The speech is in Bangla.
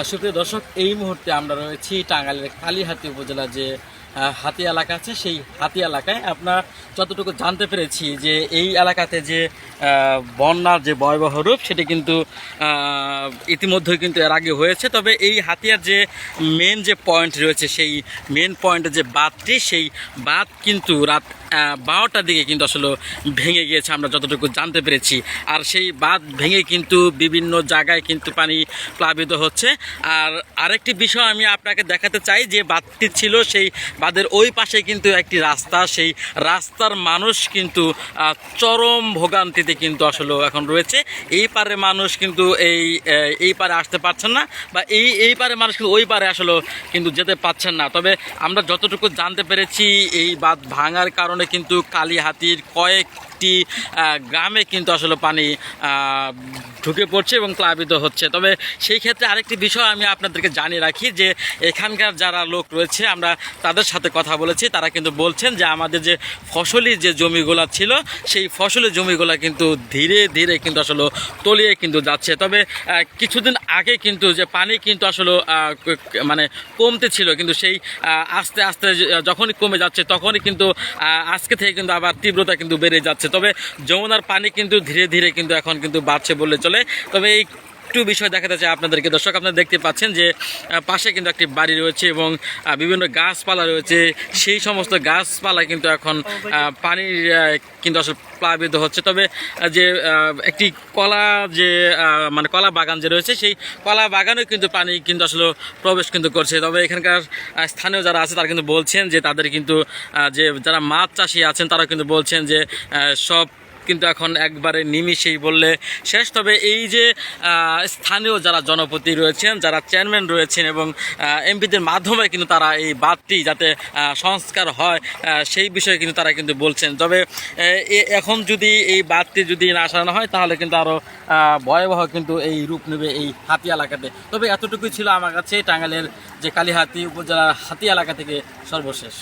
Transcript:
সুপ্রিয় দর্শক এই মুহূর্তে আমরা রয়েছি টাঙ্গাইলের কালীহাতি উপজেলা যে হাতি এলাকা আছে, সেই হাতি এলাকায় আপনার যতটুকু জানতে পেরেছি যে এই এলাকাতে যে বন্যার যে ভয়াবহ রূপ, সেটি কিন্তু ইতিমধ্যেই কিন্তু এর আগে হয়েছে। তবে এই হাতিয়ার যে মেন যে পয়েন্ট রয়েছে, সেই মেন পয়েন্টের যে বাঁধটি, সেই বাঁধ কিন্তু রাত বারোটার দিকে কিন্তু আসলে ভেঙে গিয়েছে, আমরা যতটুকু জানতে পেরেছি। আর সেই বাঁধ ভেঙে কিন্তু বিভিন্ন জায়গায় কিন্তু পানি প্লাবিত হচ্ছে। আর আরেকটি বিষয় আমি আপনাকে দেখাতে চাই, যে বাঁধটি ছিল সেই বাঁধের ওই পাশে কিন্তু একটি রাস্তা, সেই রাস্তার মানুষ কিন্তু চরম ভোগান্তিতে কিন্তু আসলে এখন রয়েছে। এই পারে মানুষ কিন্তু এই এই পারে আসতে পারছেন না বা এই এই পারে মানুষ কিন্তু ওই পারে আসলে কিন্তু যেতে পারছেন না। তবে আমরা যতটুকু জানতে পেরেছি, এই বাঁধ ভাঙার কারণে কিন্তু কালীহাতির কয়েকটি আহ, গ্রামে কিন্তু আসলে পানি ঢুকে পড়ছে এবং প্লাবিত হচ্ছে। তবে সেই ক্ষেত্রে আরেকটি বিষয় আমি আপনাদেরকে জানিয়ে রাখি যে এখানকার যারা লোক রয়েছে আমরা তাদের সাথে কথা বলেছি। তারা কিন্তু বলছেন যে আমাদের যে ফসলি যে জমিগুলো ছিল সেই ফসলি জমিগুলো কিন্তু ধীরে ধীরে কিন্তু আসলে তলিয়ে কিন্তু যাচ্ছে। তবে কিছুদিন আগে কিন্তু যে পানি কিন্তু আসলে মানে কমতে ছিল কিন্তু সেই আস্তে আস্তে যখনই কমে যাচ্ছে তখনই কিন্তু আজকে থেকে কিন্তু আবার তীব্রতা কিন্তু বেড়ে যাচ্ছে। তবে যমুনার পানি কিন্তু ধীরে ধীরে কিন্তু এখন কিন্তু বাড়ছে বললে চলে। তবে এই একটু বিষয় দেখাতে চাই আপনাদেরকে। দর্শক আপনারা দেখতে পাচ্ছেন যে পাশে কিন্তু একটি বাড়ি রয়েছে এবং বিভিন্ন গাছপালা রয়েছে। সেই সমস্ত গাছপালা কিন্তু এখন পানির কিন্তু আসলে প্লাবিত হচ্ছে। তবে যে একটি কলা যে মানে কলা বাগান যে রয়েছে সেই কলা বাগানেও কিন্তু পানি কিন্তু আসলে প্রবেশ কিন্তু করছে। তবে এখানকার স্থানীয় যারা আছে তারা কিন্তু বলছেন যে তাদের কিন্তু যে যারা মাছ চাষি আছেন তারা কিন্তু বলছেন যে সব কিন্তু এখন একবারে নিমিষেই বললে শেষ। তবে এই যে স্থানীয় যারা জনপতি রয়েছেন, যারা চেয়ারম্যান রয়েছেন এবং এমপিদের মাধ্যমে কিন্তু তারা এই বাঁধটি যাতে সংস্কার হয় সেই বিষয়ে কিন্তু তারা কিন্তু বলছেন। তবে এখন যদি এই বাঁধটি যদি না সারানো হয়, তাহলে কিন্তু আরও ভয়াবহ কিন্তু এই রূপ নেবে এই হাতি এলাকাতে। তবে এতটুকুই ছিল আমার কাছে টাঙ্গাইলের যে কালীহাতি উপজেলার হাতি এলাকা থেকে সর্বশেষ।